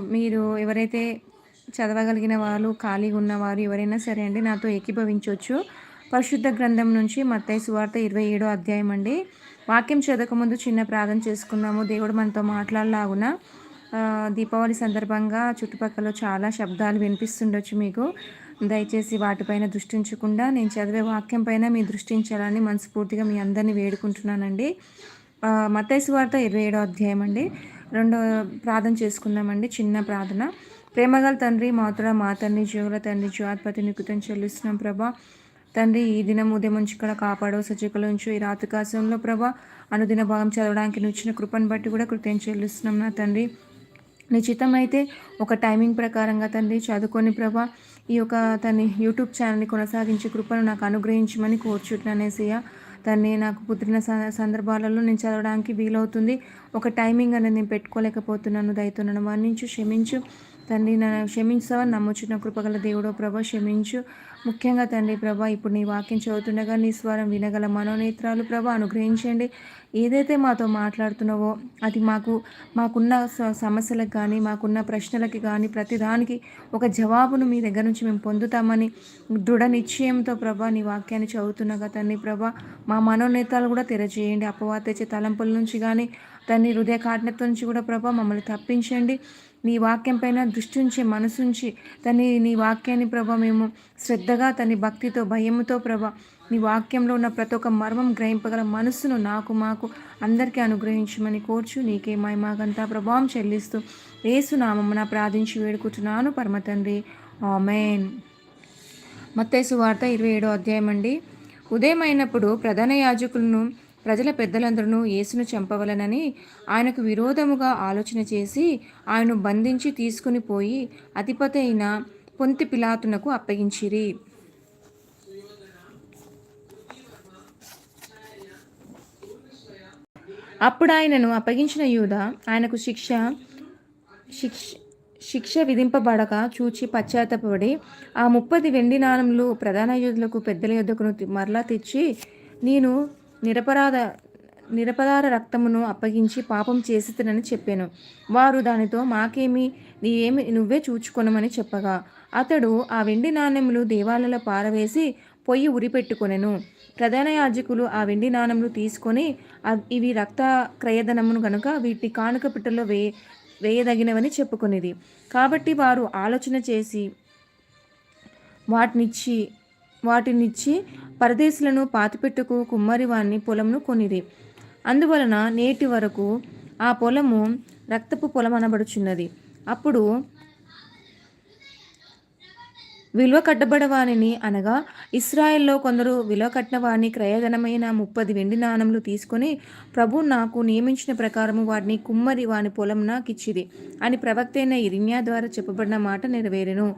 మీరు ఎవరైతే చదవగలిగిన వాళ్ళు ఖాళీగా ఉన్నవారు ఎవరైనా సరే అండి నాతో ఏకీభవించవచ్చు. పరిశుద్ధ గ్రంథం నుంచి మత్తయ్య సువార్త ఇరవై ఏడో అధ్యాయం అండి. వాక్యం చదవకముందు చిన్న ప్రార్థన చేసుకున్నాము. దేవుడు మనతో మాట్లాడలాగున దీపావళి సందర్భంగా చుట్టుపక్కల చాలా శబ్దాలు వినిపిస్తుండొచ్చు మీకు. దయచేసి వాటిపైన దృష్టించకుండా నేను చదివే వాక్యం పైన మీ దృష్టించాలని మనస్ఫూర్తిగా మీ అందరినీ వేడుకుంటున్నానండి. ఆ, వార్త సువార్త ఇరవై ఏడో అధ్యాయం అండి. రెండో ప్రార్థన చేసుకుందామండి. చిన్న ప్రార్థన. ప్రేమగల తండ్రి మాతుడ మా తండ్రి జీవుల తండ్రి జీవాత్పతి నికుతం చెల్లిస్తున్నాం ప్రభా. తండ్రి ఈ దినం ఉదయం నుంచి కూడా కాపాడో సచికల ఉంచు ఈ రాత్రి కాశంలో ప్రభా అనుదిన భాగం చదవడానికి నువ్వు కృపను బట్టి కూడా కృతం చెల్లిస్తున్నాం నా తండ్రి. నిశ్చితం అయితే ఒక టైమింగ్ ప్రకారంగా తండ్రి చదువుకొని ప్రభా ఈ యొక్క తన యూట్యూబ్ ఛానల్ని కొనసాగించే కృపను నాకు అనుగ్రహించమని కోరుచుంటున్నానేసయ్య దాన్ని నాకు కుదిరిన స- సందర్భాలలో నేను చదవడానికి వీలవుతుంది. ఒక టైమింగ్ అనేది నేను పెట్టుకోలేకపోతున్నాను. దయతో నన్ను మన్నించు క్షమించు. తండ్రి నన్ను క్షమించావని నమ్ముచున్న కృపగల దేవుడో ప్రభా క్షమించు. ముఖ్యంగా తండ్రి ప్రభా ఇప్పుడు నీ వాక్యం చదువుతుండగా నీ స్వరం వినగల మనోనేత్రాలు ప్రభా అనుగ్రహించండి. ఏదైతే మాతో మాట్లాడుతున్నావో అది మాకు మాకున్న సమస్యలకు కానీ మాకున్న ప్రశ్నలకి కానీ ప్రతిదానికి ఒక జవాబును మీ దగ్గర నుంచి మేము పొందుతామని దృఢ నిశ్చయంతో ప్రభా నీ వాక్యాన్ని చదువుతున్నగా తండ్రి ప్రభా మా మనోనేత్రాలు కూడా తెరచేయండి. అపవాద తెచ్చే తలంపుల నుంచి కానీ తన్ని హృదయ కాఠినత్వం నుంచి కూడా ప్రభా మమ్మల్ని తప్పించండి. నీ వాక్యం పైన దృష్టి ఉంచి మనసుంచి తని నీ వాక్యాన్ని ప్రభా మేము శ్రద్ధగా తని భక్తితో భయముతో ప్రభా నీ వాక్యంలో ఉన్న ప్రతి ఒక్క మర్మం గ్రహింపగల మనస్సును నాకు మాకు అందరికీ అనుగ్రహించమని కోర్చు నీకే మాకంతా ప్రభావం చెల్లిస్తూ ఏసునామమున ప్రార్థించి వేడుకుంటున్నాను పరమతండ్రి ఆమెన్. మత్తేసు వార్త ఇరవై ఏడో అధ్యాయం అండి ఉదయం అయినప్పుడు ప్రధాన యాజకులను ప్రజల పెద్దలందరూ యేసును చంపవలనని ఆయనకు విరోధముగా ఆలోచన చేసి ఆయనను బంధించి తీసుకుని పోయి అధిపతి అయిన పొంతి పిలాతునకు అప్పగించిరి. అప్పుడు ఆయనను అప్పగించిన యూద ఆయనకు శిక్ష శిక్ష శిక్ష విధింపబడక చూచి పశ్చాత్తపడి ఆ ముప్పది వెండి నాణములు ప్రధాన యోధులకు పెద్దల యోధకును తి- మరలా తెచ్చి నేను నిరపరాధ నిరపరాధ రక్తమును అప్పగించి పాపం చేసితనని చెప్పాను. వారు దానితో మాకేమి నీవేమి నువ్వే చూచుకొనమని చెప్పగా. అతడు ఆ వెండి నాణెములు దేవాలలో పారవేసి పొయ్యి ఉరిపెట్టుకొనెను ప్రధాన యాజకులు ఆ వెండి నాణెములు తీసుకొని ఇవి రక్త క్రయధనమును గనుక వీటిని కానుక పిట్టలో వే వేయదగినవని చెప్పుకునేది. కాబట్టి వారు ఆలోచన చేసి వాటినిచ్చి వాటినిచ్చి పరదేశులను పాతిపెట్టుకు కుమ్మరి వారిని పొలంను కొనిరి. అందువలన నేటి వరకు ఆ పొలము రక్తపు పొలం అనబడుచున్నది. అప్పుడు విలువ కట్టబడవానిని అనగా ఇస్రాయెల్లో కొందరు విలువ కట్టినవాడిని క్రయధనమైన ముప్పది వెండి నాణములు తీసుకొని ప్రభు నాకు నియమించిన ప్రకారము వాడిని కుమ్మరి వాని పొలం నాకిచ్చిది అని ప్రవక్త అయిన ఇరిన్యా ద్వారా చెప్పబడిన మాట నెరవేరెను.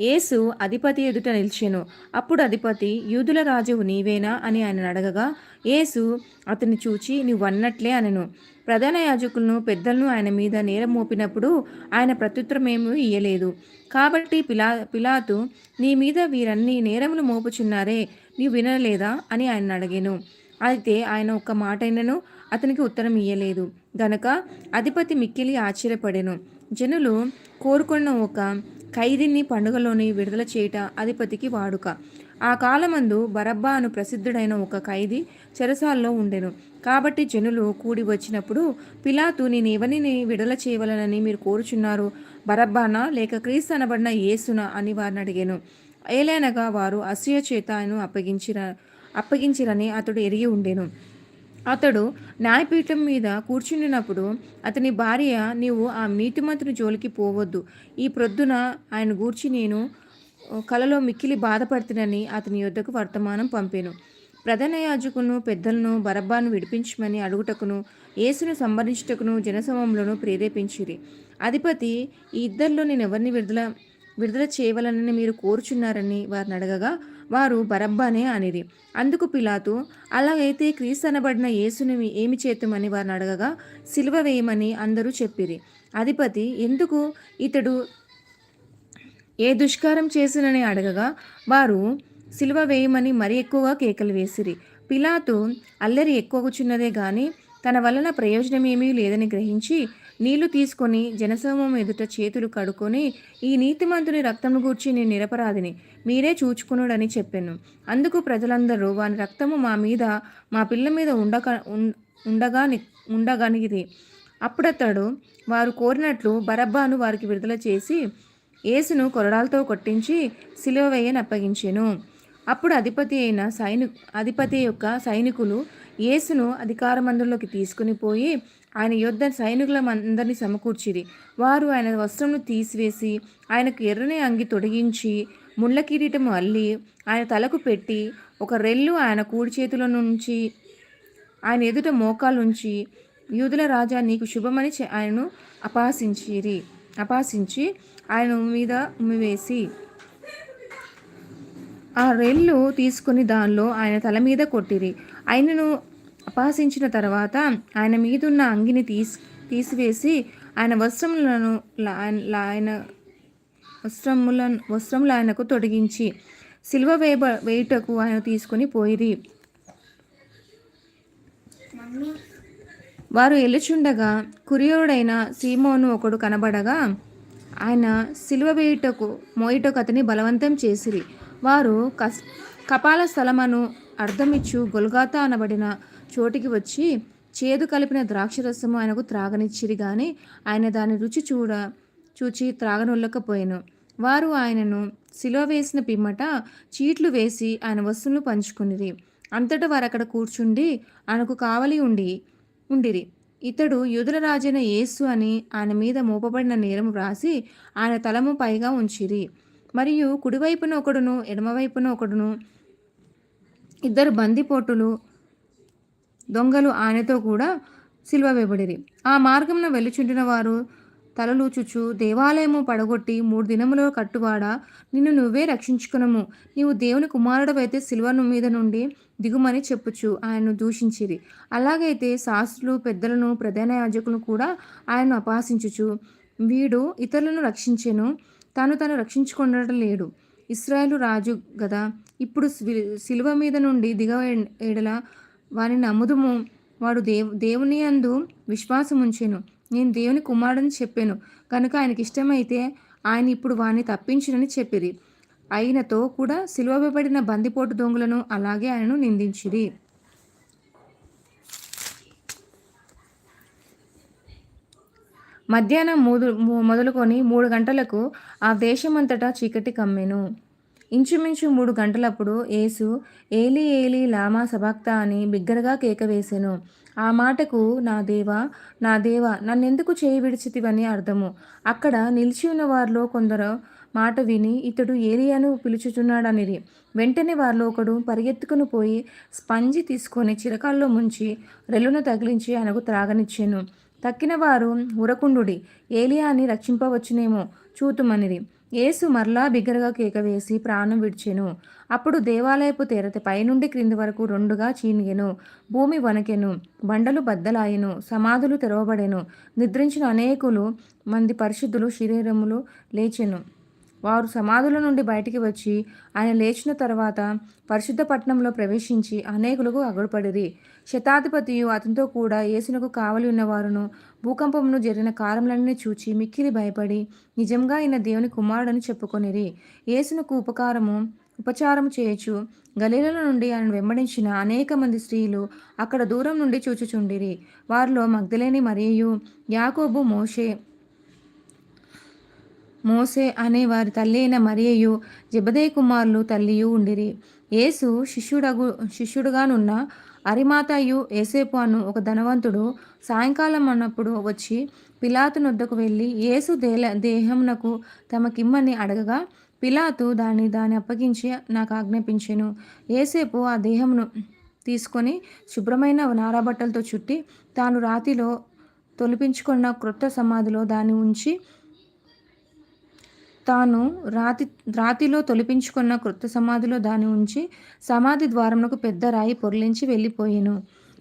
యేసు అధిపతి ఎదుట నిలిచెను. అప్పుడు అధిపతి యూదుల రాజువు నీవేనా? అని ఆయన అడగగా యేసు అతన్ని చూచి నువ్వన్నట్లే అనెను. ప్రధాన యాజకులను పెద్దలను ఆయన మీద నేరం మోపినప్పుడు ఆయన ప్రత్యుత్తరమేమీ ఇయ్యలేదు. కాబట్టి పిలా పిలాతు నీ మీద వీరన్ని నేరములు మోపుచున్నారే నీవు వినలేదా? అని ఆయన అడిగాను. అయితే ఆయన ఒక్క మాటైనను అతనికి ఉత్తరం ఇయ్యలేదు. గనక అధిపతి మిక్కిలి ఆశ్చర్యపడెను. జనులు కోరుకున్న ఒక ఖైదీని పండుగలోని విడుదల చేయట అధిపతికి వాడుక. ఆ కాలమందు బరబ్బా అను ప్రసిద్ధుడైన ఒక ఖైదీ చెరసాల్లో ఉండెను. కాబట్టి జనులు కూడి వచ్చినప్పుడు పిలాతు నేను ఎవరిని విడుదల చేయవలనని మీరు కోరుచున్నారు? బరబ్బానా? లేక క్రీస్తు అనబడిన యేసునా? అని వారిని అడిగాను. ఏలైనగా వారు అసూయ చేత అప్పగించిన అప్పగించిరని అతడు ఎరిగి ఉండెను. అతడు న్యాయపీఠం మీద కూర్చుండినప్పుడు అతని భార్య నీవు ఆ నీతిమంతుని జోలికి పోవద్దు. ఈ ప్రొద్దున ఆయన గూర్చి నేను కలలో మిక్కిలి బాధపడుతునని అతని యొద్దకు వర్తమానం పంపాను. ప్రధాన యాజకును పెద్దలను బరబ్బాను విడిపించమని అడుగుటకును యేసును సంబరించుటకును జనసమూహంలోను ప్రేరేపించిరి. అధిపతి ఈ ఇద్దరిలో నేను ఎవరిని విడుదల విడుదల చేయవలనని మీరు కోరుచున్నారని వారిని అడగగా వారు బరబ్బానే అనిది అందుకు పిలాతు అలాగైతే క్రీస్తు అనబడిన యేసుని ఏమి చేతుమని వారిని అడగగా సిలువ వేయమని అందరూ చెప్పిరి. అధిపతి ఎందుకు ఇతడు ఏ దుష్కారం చేసినని అడగగా వారు సిలువ వేయమని మరి ఎక్కువగా కేకలు వేసిరి. పిలాతు అల్లరి ఎక్కువగుచున్నదే కానీ తన వలన ప్రయోజనం ఏమీ లేదని గ్రహించి నీళ్ళు తీసుకొని జనసమూహం ఎదుట చేతులు కడుక్కొని ఈ నీతిమంతుని రక్తము గూర్చి నేను నిరపరాధిని. మీరే చూచుకునుడని చెప్పాను. అందుకు ప్రజలందరూ వాని రక్తము మా మీద మా పిల్ల మీద ఉండక ఉండగా ఉండగనిగిరి. అప్పుడతడు వారు కోరినట్లు బరబ్బాను వారికి విడుదల చేసి యేసును కొరడాలతో కొట్టించి సిలువ వేయని అప్పగించెను అప్పుడు అధిపతి అయిన సైని అధిపతి యొక్క సైనికులు యేసును అధికారమందులోకి తీసుకుని పోయి ఆయన యుద్ధ సైనికుల అందరినీ సమకూర్చిరి. వారు ఆయన వస్త్రమును తీసివేసి ఆయనకు ఎర్రని అంగి తొడిగించి ముళ్ళ కిరీటము అల్లి ఆయన తలకు పెట్టి ఒక రెల్లు ఆయన కూడి చేతిలో నుంచి ఆయన ఎదుట మోకాలుంచి యూదుల రాజా నీకు శుభమని ఆయనను అపాసించిరి అపాసించి ఆయన మీద ఉమ్మివేసి ఆ రెల్లు తీసుకుని దానిలో ఆయన తల మీద కొట్టిరి. ఆయనను అపహసించిన తర్వాత ఆయన మీదున్న అంగిని తీసి తీసివేసి ఆయన వస్త్రములను ఆయన వస్త్రములను వస్త్రములు ఆయనకు తొడిగించి సిల్వ వేయబ వేయుటకు ఆయన తీసుకొని పోయిరి. వారు ఎలుచుండగా కురియోడైన సీమోను ఒకడు కనబడగా ఆయన సిలువ వేయుటకు మోయుటకు అతని బలవంతం చేసిరి. వారు కస్ కపాల స్థలమను అర్ధమిచ్చు గొల్గాత అనబడిన చోటికి వచ్చి చేదు కలిపిన ద్రాక్షరసము ఆయనకు త్రాగనిచ్చిరి గాని ఆయన దాని రుచి చూడ చూచి త్రాగనొల్లకపోయాను. వారు ఆయనను సిలువ వేసిన పిమ్మట చీట్లు వేసి ఆయన వస్తువులను పంచుకునిరి. అంతటా వారు అక్కడ కూర్చుండి ఆయనకు కావలి ఉండి ఉండిరి. ఇతడు యుధుల రాజైన యేసు అని ఆయన మీద మోపబడిన నేరం వ్రాసి ఆయన తలము పైగా ఉంచిరి. మరియు కుడివైపున ఒకడును ఎడమవైపున ఒకడును. ఇద్దరు బందిపోటులు దొంగలు ఆయనతో కూడా సిలువ వేయబడిరి. ఆ మార్గమున వెళ్ళుచుండిన వారు తలలుచుచు దేవాలయము పడగొట్టి మూడు దినములో కట్టువాడా నిన్ను నువ్వే రక్షించుకునము. నీవు దేవుని కుమారుడవైతే సిల్వను మీద నుండి దిగుమని చెప్పుచు ఆయన్ను దూషించిరి. అలాగైతే శాస్త్రులు పెద్దలను ప్రధాన యాజకులను కూడా ఆయన్ను అపహాసించుచు. వీడు ఇతరులను రక్షించెను. తాను తను రక్షించుకుండటం లేడు. ఇస్రాయేలు రాజు గదా ఇప్పుడు సిలువ మీద నుండి దిగ ఎడల వాని నమ్ముదుము. వాడు దేవు దేవుని అందు విశ్వాసం ఉంచెను నేను దేవుని కుమారుడని చెప్పాను. కనుక ఆయనకి ఇష్టమైతే ఆయన ఇప్పుడు వాని తప్పించునని చెప్పిరి. ఆయనతో కూడా సిలువబడిన బందిపోటు దొంగలను అలాగే ఆయనను నిందించిరి. మధ్యాహ్నం మూడు మొదలుకొని మూడు గంటలకు ఆ దేశమంతటా చీకటి కమ్మెను. ఇంచుమించు మూడు గంటలప్పుడు యేసు ఏలి ఏలి లామా సబాక్తా అని బిగ్గరగా కేక వేసెను. ఆ మాటకు నా దేవా నా దేవా నన్నెందుకు చేయి విడిచితివని అర్థము. అక్కడ నిలిచి ఉన్న వారిలో కొందరు మాట విని ఇతడు ఏలియాను పిలుచుచున్నాడనిది వెంటనే వారిలో ఒకడు పరిగెత్తుకుని పోయి స్పంజి తీసుకొని చిరకాల్లో ముంచి రెల్లును తగిలించి ఆయనకు త్రాగనిచ్చాను. తక్కిన వారు ఉరకుండుడి ఏలియాని రక్షింపవచ్చునేమో చూతుమనిరి. యేసు మరలా బిగ్గరగా కేకవేసి ప్రాణం విడిచెను. అప్పుడు దేవాలయపు తెరత పైనుండి క్రింది వరకు రెండుగా చీనిగెను. భూమి వణకెను. బండలు బద్దలాయెను. సమాధులు తెరవబడెను. నిద్రించిన అనేకులు మంది పరిశుద్ధులు శరీరములు లేచెను. వారు సమాధుల నుండి బయటికి వచ్చి ఆయన లేచిన తర్వాత పరిశుద్ధ పట్టణంలో ప్రవేశించి అనేకులకు అగడుపడిరి. శతాధిపతియు అతనితో కూడా యేసునకు కావలి ఉన్నవారును భూకంపమును జరిగిన కారములన్నీ చూచి మిక్కిలి భయపడి నిజంగా ఈయన దేవుని కుమారుడని చెప్పుకొనిరి. యేసునకు ఉపకారము ఉపచారము చేయొచ్చు గలీలలో నుండి ఆయన వెంబడించిన అనేక మంది స్త్రీలు అక్కడ దూరం నుండి చూచుచుండిరి. వారిలో మగ్ధలేని మరియు యాకోబు మోషే మోసే అనే వారి తల్లి అయిన మరియయు జబదే కుమారులు తల్లియు ఉండిరి. యేసు శిష్యుడగు శిష్యుడుగానున్న అరిమాతయు ఏసేపు అను ఒక ధనవంతుడు సాయంకాలం అన్నప్పుడు వచ్చి పిలాతు నొద్దకు వెళ్ళి యేసు దేల దేహమునకు తమకిమ్మని అడగగా పిలాతు దాన్ని దాన్ని అప్పగించి నాకు ఆజ్ఞాపించెను. ఏసేపు ఆ దేహమును తీసుకొని శుభ్రమైన నారాబట్టలతో చుట్టి తాను రాతిలో తొలిపించుకున్న క్రొత్త సమాధిలో దాన్ని ఉంచి తాను రాతి రాతిలో తొలిపించుకున్న కృత సమాధిలో దాని ఉంచి సమాధి ద్వారమునకు పెద్ద రాయి పొర్లించి వెళ్ళిపోయెను.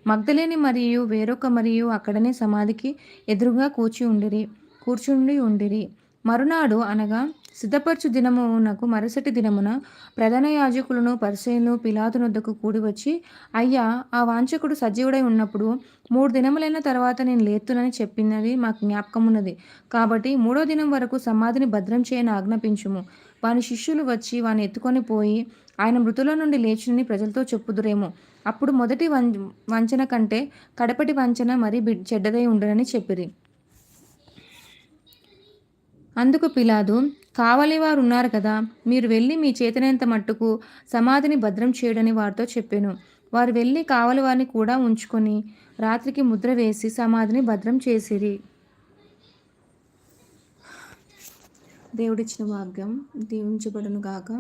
మగ్ధలేని మరియు వేరొక మరియు అక్కడనే సమాధికి ఎదురుగా కూర్చి ఉండిరి కూర్చుండి ఉండిరి. మరునాడు అనగా సిద్ధపరచు దినమునకు మరుసటి దినమున ప్రధాన యాజకులను పరిచయను పిలాతునొద్దకు కూడి వచ్చి అయ్యా ఆ వాంఛకుడు సజీవుడై ఉన్నప్పుడు మూడు దినములైన తర్వాత నేను లేతునని చెప్పినది మాకు జ్ఞాపకం ఉన్నది కాబట్టి మూడో దినం వరకు సమాధిని భద్రం చేయని ఆజ్ఞాపించుము. వాని శిష్యులు వచ్చి వాని ఎత్తుకొని పోయి ఆయన మృతుల నుండి లేచినని ప్రజలతో చెప్పుదురేమో. అప్పుడు మొదటి వం వంచన కంటే కడపటి వంచన మరీ చెడ్డదై ఉండనని చెప్పిరి. అందుకు పిలాదు కావలి వారు ఉన్నారు కదా మీరు వెళ్ళి మీ చేతనంత మట్టుకు సమాధిని భద్రం చేయడని వారితో చెప్పాను. వారు వెళ్ళి కావలి వారిని కూడా ఉంచుకొని రాత్రికి ముద్ర వేసి సమాధిని భద్రం చేసిరి. దేవుడిచ్చిన భాగ్యం దీవించబడును గాక